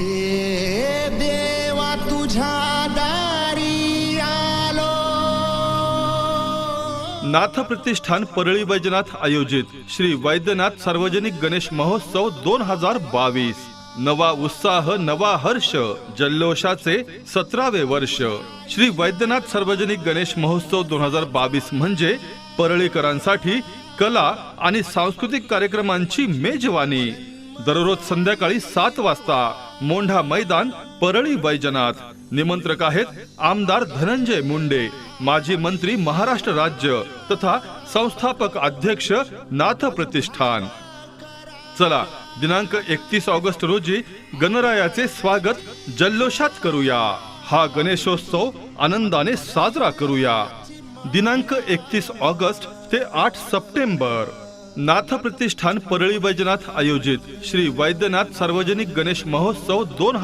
देवा तुझ्या दारी आलो. नाथ प्रतिष्ठान परळी वैजनाथ आयोजित श्री वैद्यनाथ सार्वजनिक गणेश महोत्सव दोन हजार बावीस. नवा उत्साह नवा हर्ष जल्लोषाचे सतरावे वर्ष. श्री वैद्यनाथ सार्वजनिक गणेश महोत्सव दोन हजार बावीस म्हणजे परळीकरांसाठी कला आणि सांस्कृतिक कार्यक्रमांची मेजवानी. दररोज संध्याकाळी सात वाजता. मोंढा मैदान परळी वैजनाथ. निमंत्रक आहेत आमदार धनंजय मुंडे माजी मंत्री महाराष्ट्र राज्य तथा संस्थापक अध्यक्ष नाथ प्रतिष्ठान. चला दिनांक एकतीस ऑगस्ट रोजी गणरायाचे स्वागत जल्लोषात करूया. हा गणेशोत्सव आनंदाने साजरा करूया. दिनांक एकतीस ऑगस्ट ते आठ सप्टेंबर. नाथ प्रतिष्ठान परळी वैजनाथ आयोजित श्री वैद्यनाथ सार्वजनिक गणेश महोत्सव दोन